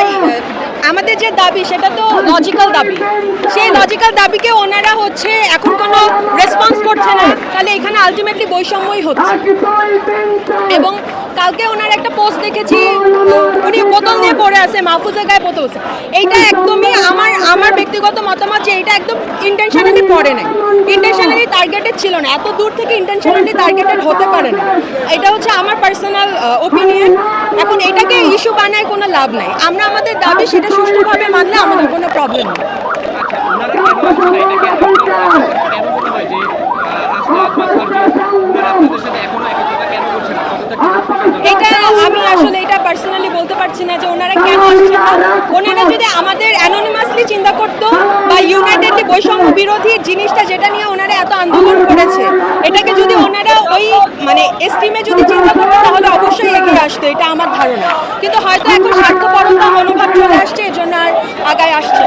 ভাই আমাদের যে দাবি, সেটা তো লজিক্যাল দাবি। সেই লজিক্যাল দাবিকে ওনারা হচ্ছে এখন কোনো রেসপন্স করছে না। তাহলে এখানে আলটিমেটলি বৈষম্যই হচ্ছে। এবং কালকে ওনার একটা পোস্ট দেখেছি উনি বোতল নিয়ে পড়ে আছে, মাহফুজের গায়ে বোতল। এইটা একদমই আমার আমার ব্যক্তিগত মতামত যে এটা একদম ইন্টেনশনালি পড়ে নাই। ইন্টেনশনালি টার্গেটেড ছিল না। এত দূর থেকে ইন্টেনশনালি টার্গেটেড হতে পারে না। এটা হচ্ছে আমার পার্সোনাল ওপিনিয়ন এখন ইস্যু বানায় কোনো লাভ নাই। আমরা আমাদের দাবি সেটা সুষ্ঠুভাবে মানলে আমাদের কোনো প্রবলেম নেই। এটা আমি আসলে এটা পার্সোনালি বলতে পারছি না যে ওনারা কেন ওনারা যদি আমাদের অ্যানোনিমাসলি চিন্তা করতো বা ইউনাইটেডলি বৈষম্য বিরোধী জিনিসটা যেটা নিয়ে ওনারা এত আন্দোলন করেছে, এটাকে যদি ওনারা ওই আসতো, এটা আমার ধারণা। কিন্তু হয়তো এখন স্বার্থপরতা মনোভাব চলে আসছে, এজন্য আর আগায় আসছে